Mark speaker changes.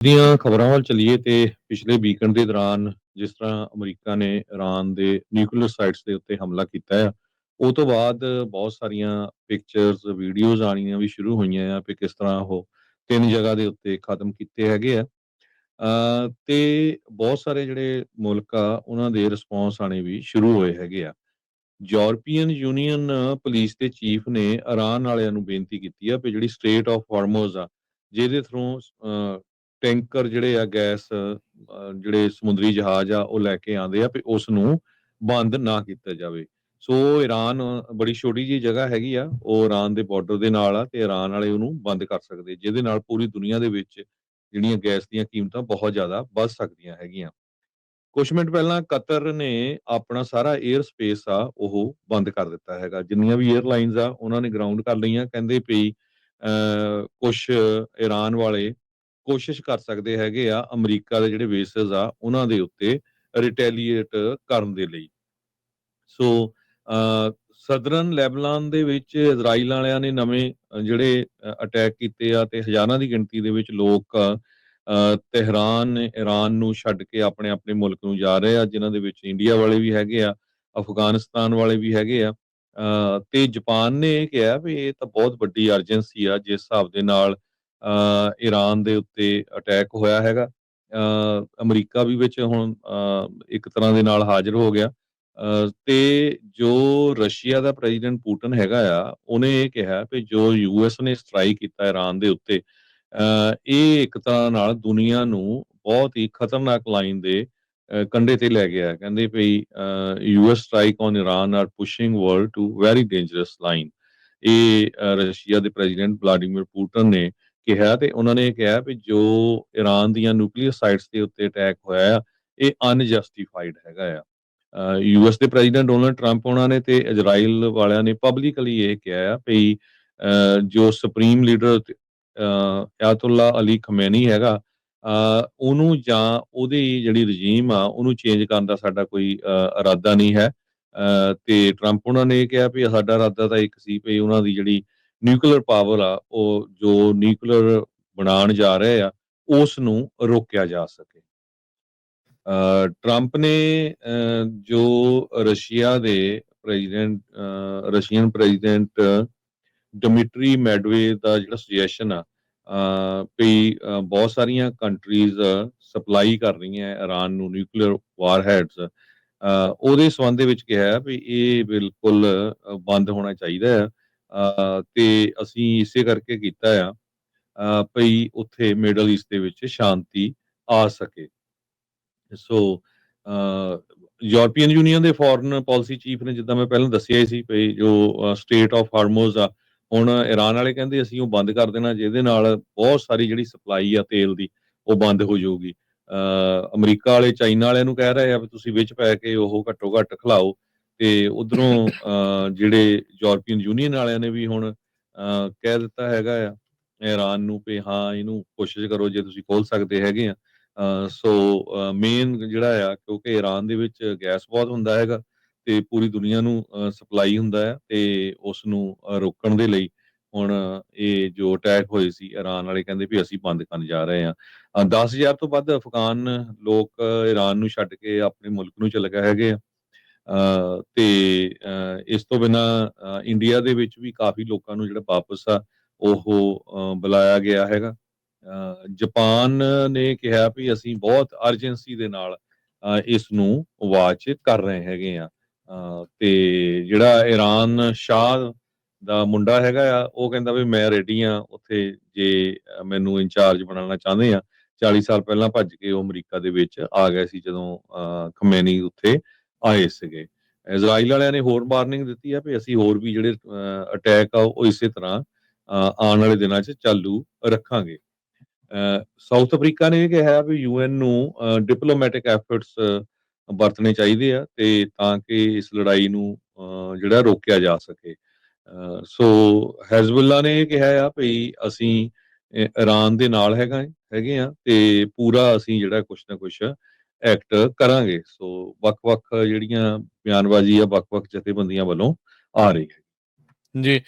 Speaker 1: ਦੀਆਂ ਖਬਰਾਂ ਵੱਲ ਚਲੀਏ ਤੇ ਪਿਛਲੇ ਵੀਕਐਂਡ ਦੇ ਦੌਰਾਨ ਜਿਸ ਤਰ੍ਹਾਂ ਅਮਰੀਕਾ ਨੇ ਈਰਾਨ ਦੇ ਨਿਊਕਲੀਅਰ ਸਾਈਟਸ ਦੇ ਉੱਤੇ ਹਮਲਾ ਕੀਤਾ ਹੈ ਉਹ ਤੋਂ ਬਾਅਦ ਬਹੁਤ ਸਾਰੀਆਂ ਪਿਕਚਰਸ ਵੀਡੀਓਜ਼ ਆਣੀਆਂ ਵੀ ਸ਼ੁਰੂ ਹੋਈਆਂ ਆ ਕਿ ਕਿਸ ਤਰ੍ਹਾਂ ਉਹ ਤਿੰਨ ਜਗ੍ਹਾ ਦੇ ਉੱਤੇ ਖਤਮ ਕੀਤੇ ਹੈਗੇ ਆ। ਤੇ ਬਹੁਤ ਸਾਰੇ ਜਿਹੜੇ ਮੁਲਕ ਆ, ਉਹਨਾਂ ਦੇ ਰਿਸਪੌਂਸ ਆਣੇ ਵੀ ਸ਼ੁਰੂ ਹੋਏ ਹੈਗੇ ਆ। ਯੂਰਪੀਅਨ ਯੂਨੀਅਨ ਪੁਲਿਸ ਦੇ ਚੀਫ ਨੇ ਈਰਾਨ ਵਾਲਿਆਂ ਨੂੰ ਬੇਨਤੀ ਕੀਤੀ ਆ ਕਿ ਜਿਹੜੀ ਸਟੇਟ ਆਫ ਹਾਰਮੋਜ਼ ਆ, ਜਿਹਦੇ ਥਰੂ ਟੈਂਕਰ ਜਿਹੜੇ ਆ ਗੈਸ ਜਿਹੜੇ ਸਮੁੰਦਰੀ ਜਹਾਜ਼ ਆ, ਉਹ ਲੈ ਕੇ ਆਉਂਦੇ ਆ ਵੀ ਉਸ ਨੂੰ ਬੰਦ ਨਾ ਕੀਤਾ ਜਾਵੇ। ਸੋ ਈਰਾਨ ਬੜੀ ਛੋਟੀ ਜੀ ਜਗ੍ਹਾ ਹੈਗੀ ਆ, ਉਹ ਈਰਾਨ ਦੇ ਬਾਰਡਰ ਦੇ ਨਾਲ ਆ ਤੇ ਈਰਾਨ ਵਾਲੇ ਉਹਨੂੰ ਬੰਦ ਕਰ ਸਕਦੇ ਜਿਹਦੇ ਨਾਲ ਪੂਰੀ ਦੁਨੀਆ ਦੇ ਵਿੱਚ ਜਿਹੜੀਆਂ ਗੈਸ ਦੀਆਂ ਕੀਮਤਾਂ ਬਹੁਤ ਜ਼ਿਆਦਾ ਵੱਧ ਸਕਦੀਆਂ ਹੈਗੀਆਂ। ਕੁਝ ਮਿੰਟ ਪਹਿਲਾਂ ਕਤਰ ਨੇ ਆਪਣਾ ਸਾਰਾ 에ਅਰ ਸਪੇਸ ਆ, ਉਹ ਬੰਦ ਕਰ ਦਿੱਤਾ ਹੈਗਾ। ਜਿੰਨੀਆਂ ਵੀ 에ਅਰਲਾਈਨਸ ਆ, ਉਹਨਾਂ ਨੇ ਗਰਾਊਂਡ ਕਰ ਲਈਆਂ, ਕਹਿੰਦੇ ਪਈ ਕੁਝ ਈਰਾਨ ਵਾਲੇ ਕੋਸ਼ਿਸ਼ ਕਰ ਸਕਦੇ ਹੈਗੇ ਆ ਅਮਰੀਕਾ ਦੇ ਜਿਹੜੇ ਬੇਸਿਸ ਆ ਉਹਨਾਂ ਦੇ ਉੱਤੇ ਰਿਟੈਲੀਏਟ ਕਰਨ ਦੇ ਲਈ। ਸੋ ਸਦਰਨ ਲੈਬਨਾਨ ਦੇ ਵਿੱਚ ਇਜ਼ਰਾਈਲ ਵਾਲਿਆਂ ਨੇ ਨਵੇਂ ਜਿਹੜੇ ਅਟੈਕ ਕੀਤੇ ਆ ਤੇ ਹਜ਼ਾਰਾਂ ਦੀ ਗਿਣਤੀ ਦੇ ਵਿੱਚ ਲੋਕ ਅ, ਤਹਿਰਾਨ ਈਰਾਨ ਨੂੰ ਛੱਡ ਕੇ ਆਪਣੇ ਆਪਣੇ ਮੁਲਕ ਨੂੰ ਜਾ ਰਹੇ ਆ ਜਿਨ੍ਹਾਂ ਦੇ ਵਿੱਚ ਇੰਡੀਆ ਵਾਲੇ ਵੀ ਹੈਗੇ ਆ ਅਫਗਾਨਿਸਤਾਨ ਵਾਲੇ ਵੀ ਹੈਗੇ ਆ। ਤੇ ਜਾਪਾਨ ਨੇ ਇਹ ਕਿਹਾ ਵੀ ਇਹ ਤਾਂ ਬਹੁਤ ਵੱਡੀ ਅਰਜੈਂਸੀ ਆ ਜਿਸ ਹਿਸਾਬ ਦੇ ਨਾਲ ਈਰਾਨ ਦੇ ਉੱਤੇ ਅਟੈਕ ਹੋਇਆ ਹੈਗਾ। ਅਮਰੀਕਾ ਵੀ ਵਿੱਚ ਹੁਣ ਇੱਕ ਤਰ੍ਹਾਂ ਦੇ ਨਾਲ ਹਾਜ਼ਰ ਹੋ ਗਿਆ। ਤੇ ਜੋ ਰਸ਼ੀਆ ਦਾ ਪ੍ਰੈਜ਼ੀਡੈਂਟ ਪੁਟਿਨ ਹੈਗਾ ਆ ਉਹਨੇ ਇਹ ਕਿਹਾ ਕਿ ਜੋ ਯੂਐਸ ਨੇ ਸਟ੍ਰਾਈਕ ਕੀਤਾ ਈਰਾਨ ਦੇ ਉੱਤੇ ਅ, ਇਹ ਇੱਕ ਤਰ੍ਹਾਂ ਨਾਲ ਦੁਨੀਆ ਨੂੰ ਬਹੁਤ ਹੀ ਖਤਰਨਾਕ ਲਾਈਨ ਦੇ ਅ, ਕੰਢੇ ਤੇ ਲੈ ਗਿਆ। ਹੈ। ਕਹਿੰਦੇ ਭਈ US strike on Iran are pushing world to very dangerous line ਇਹ ਰਸ਼ੀਆ ਦੇ ਪ੍ਰੈਜ਼ੀਡੈਂਟ ਵਲਾਡੀਮੀਰ ਪੁਟਿਨ ਨੇ ਕਿਹਾ ਤੇ ਉਹਨਾਂ ਨੇ ਕਿਹਾ ਵੀ ਜੋ ਈਰਾਨ ਦੀਆਂ ਨਿਊਕਲੀਅਰ ਸਾਈਟਸ ਦੇ ਉੱਤੇ ਅਟੈਕ ਹੋਇਆ ਆ ਇਹ ਅਨਜਸਟੀਫਾਈਡ ਹੈਗਾ ਆ। ਯੂਐਸ ਦੇ ਪ੍ਰੈਜ਼ੀਡੈਂਟ ਡੋਨਲਡ ਟਰੰਪ ਉਹਨਾਂ ਨੇ ਤੇ ਇਜ਼ਰਾਈਲ ਵਾਲਿਆਂ ਨੇ ਪਬਲਿਕਲੀ ਇਹ ਕਿਹਾ ਆ ਵੀ ਜੋ supreme leader Ayatollah Ali Khamenei ਹੈਗਾ ਅ, ਉਹਨੂੰ ਜਾਂ ਉਹਦੀ ਜਿਹੜੀ ਰਜੀਮ ਆ ਉਹਨੂੰ ਚੇਂਜ ਕਰਨ ਦਾ ਸਾਡਾ ਕੋਈ ਅ, ਇਰਾਦਾ ਨਹੀਂ ਹੈ। ਅ, ਤੇ ਟਰੰਪ ਉਹਨਾਂ ਨੇ ਇਹ ਕਿਹਾ ਵੀ ਸਾਡਾ ਇਰਾਦਾ ਤਾਂ ਇੱਕ ਸੀ ਵੀ ਉਹਨਾਂ ਦੀ ਜਿਹੜੀ ਨਿਊਕਲੀਅਰ ਪਾਵਰ ਆ ਉਹ ਜੋ ਨਿਊਕਲੀਅਰ ਬਣਾਉਣ ਜਾ ਰਹੇ ਆ ਉਸ ਨੂੰ ਰੋਕਿਆ ਜਾ ਸਕੇ। ਟਰੰਪ ਨੇ ਜੋ ਰਸ਼ੀਆ ਦੇ president Russian president Dmitry Medvedev ਦਾ ਜਿਹੜਾ ਸੁਜੈਸ਼ਨ ਆ ਅ, ਵੀ ਬਹੁਤ ਸਾਰੀਆਂ ਕੰਟਰੀਜ਼ ਸਪਲਾਈ ਕਰ ਰਹੀਆਂ ਈਰਾਨ ਨੂੰ ਨਿਊਕਲੀਅਰ ਵਾਰਹੈਡਸ ਉਹਦੇ ਸੰਬੰਧ ਦੇ ਵਿੱਚ ਕਿਹਾ ਵੀ ਇਹ ਬਿਲਕੁਲ ਬੰਦ ਹੋਣਾ ਚਾਹੀਦਾ ਹੈ। ਤੇ ਅਸੀਂ ਇਸੇ ਕਰਕੇ ਕੀਤਾ ਆ ਅ, ਭਈ ਉੱਥੇ ਮਿਡਲ ਈਸਟ ਦੇ ਵਿੱਚ ਸ਼ਾਂਤੀ ਆ ਸਕੇ। ਸੋ ਯੂਰਪੀਅਨ ਯੂਨੀਅਨ ਦੇ ਫੋਰਨ ਪਾਲਿਸੀ ਚੀਫ ਨੇ ਜਿੱਦਾਂ ਮੈਂ ਪਹਿਲਾਂ ਦੱਸਿਆ ਹੀ ਸੀ ਭਈ ਜੋ ਸਟੇਟ ਆਫ ਹਾਰਮੋਜ਼ ਆ ਹੁਣ ਈਰਾਨ ਵਾਲੇ ਕਹਿੰਦੇ ਅਸੀਂ ਉਹ ਬੰਦ ਕਰ ਦੇਣਾ ਜਿਹਦੇ ਨਾਲ ਬਹੁਤ ਸਾਰੀ ਜਿਹੜੀ ਸਪਲਾਈ ਆ ਤੇਲ ਦੀ ਉਹ ਬੰਦ ਹੋ ਜਾਊਗੀ। ਅ, ਅਮਰੀਕਾ ਵਾਲੇ ਚਾਈਨਾ ਵਾਲਿਆਂ ਨੂੰ ਕਹਿ ਰਹੇ ਆ ਵੀ ਤੁਸੀਂ ਵਿੱਚ ਪੈ ਕੇ ਉਹ ਘੱਟੋ ਘੱਟ ਖਿਲਾਓ। ਤੇ ਉਧਰੋਂ ਜਿਹੜੇ ਯੂਰਪੀਅਨ ਯੂਨੀਅਨ ਵਾਲਿਆਂ ਨੇ ਵੀ ਹੁਣ ਅ, ਕਹਿ ਦਿੱਤਾ ਹੈਗਾ ਆ ਈਰਾਨ ਨੂੰ ਵੀ ਹਾਂ ਇਹਨੂੰ ਕੋਸ਼ਿਸ਼ ਕਰੋ ਜੇ ਤੁਸੀਂ ਖੋਲ ਸਕਦੇ ਹੈਗੇ ਆ। ਸੋ ਮੇਨ ਜਿਹੜਾ ਆ ਕਿਉਂਕਿ ਈਰਾਨ ਦੇ ਵਿੱਚ ਗੈਸ ਬਹੁਤ ਹੁੰਦਾ ਹੈਗਾ ਤੇ ਪੂਰੀ ਦੁਨੀਆ ਨੂੰ ਸਪਲਾਈ ਹੁੰਦਾ ਹੈ ਤੇ ਉਸ ਨੂੰ ਰੋਕਣ ਦੇ ਲਈ ਹੁਣ ਇਹ ਜੋ ਅਟੈਕ ਹੋਏ ਸੀ ਈਰਾਨ ਵਾਲੇ ਕਹਿੰਦੇ ਵੀ ਅਸੀਂ ਬੰਦ ਕਰਨ ਜਾ ਰਹੇ ਹਾਂ ਅ, 10000 ਤੋਂ ਵੱਧ ਅਫਗਾਨ ਲੋਕ ਈਰਾਨ ਨੂੰ ਛੱਡ ਕੇ ਆਪਣੇ ਮੁਲਕ ਨੂੰ ਚਲੇ ਗਏ ਹੈਗੇ ਆ। ਤੇ ਅ, ਇਸ ਤੋਂ ਬਿਨਾ ਇੰਡੀਆ ਦੇ ਵਿੱਚ ਵੀ ਕਾਫੀ ਲੋਕਾਂ ਨੂੰ ਜਿਹੜਾ ਵਾਪਸ ਆ ਉਹ ਬੁਲਾਇਆ ਗਿਆ ਹੈਗਾ। ਅ, ਜਾਪਾਨ ਨੇ ਕਿਹਾ ਵੀ ਅਸੀਂ ਬਹੁਤ ਅਰਜੈਂਸੀ ਦੇ ਨਾਲ ਇਸ ਨੂੰ ਵਾਚ ਕਰ ਰਹੇ ਹੈਗੇ ਆ। ਤੇ ਜਿਹੜਾ ਈਰਾਨ ਸ਼ਾਹ ਦਾ ਮੁੰਡਾ ਹੈਗਾ ਆ ਉਹ ਕਹਿੰਦਾ ਵੀ ਮੈਂ ਰੈਡੀ ਆ ਉੱਥੇ ਜੇ ਮੈਨੂੰ ਇੰਚਾਰਜ ਬਣਾਉਣਾ ਚਾਹੁੰਦੇ ਆ। 40 ਸਾਲ ਪਹਿਲਾਂ ਭੱਜ ਕੇ ਉਹ ਅਮਰੀਕਾ ਦੇ ਵਿੱਚ ਆ ਗਏ ਸੀ ਜਦੋਂ ਅ, ਖਮੇਨੀ ਉੱਥੇ। ਆਏ ਸੀਗੇ। ਇਜ਼ਰਾਈਲ ਵਾਲਿਆਂ ਨੇ ਹੋਰ ਵਾਰਨਿੰਗ ਦਿੱਤੀ ਆ ਵੀ ਅਸੀਂ ਹੋਰ ਵੀ ਜਿਹੜੇ ਅਟੈਕ ਆ ਉਹ ਇਸੇ ਤਰ੍ਹਾਂ ਆਉਣ ਵਾਲੇ ਦਿਨਾਂ 'ਚ ਚਾਲੂ ਰੱਖਾਂਗੇ। ਸਾਊਥ ਅਫਰੀਕਾ ਨੇ ਇਹ ਕਿਹਾ ਵੀ ਯੂਐਨ ਨੂੰ ਡਿਪਲੋਮੈਟਿਕ ਐਫਰਟਸ ਵਰਤਣੇ ਚਾਹੀਦੇ ਆ ਤੇ ਤਾਂ ਕਿ ਇਸ ਲੜਾਈ ਨੂੰ ਅ, ਜਿਹੜਾ ਰੋਕਿਆ ਜਾ ਸਕੇ। ਅ, ਸੋ ਹੈਜ਼ਬੁੱਲਾ ਨੇ ਇਹ ਕਿਹਾ ਆ ਵੀ ਅਸੀਂ ਅ, ਈਰਾਨ ਦੇ ਨਾਲ ਹੈਗਾ ਹੈਗੇ ਆ ਤੇ ਪੂਰਾ ਅਸੀਂ ਜਿਹੜਾ ਕੁਛ ਨਾ ਕੁਛ ਐਕਟ ਕਰਾਂਗੇ। ਸੋ ਵੱਖ-ਵੱਖ ਜਿਹੜੀਆਂ ਬਿਆਨਬਾਜ਼ੀ ਆ ਵੱਖ-ਵੱਖ ਜਥੇਬੰਦੀਆਂ ਵੱਲੋਂ ਆ ਰਹੀ ਹੈ।
Speaker 2: ਜੀ।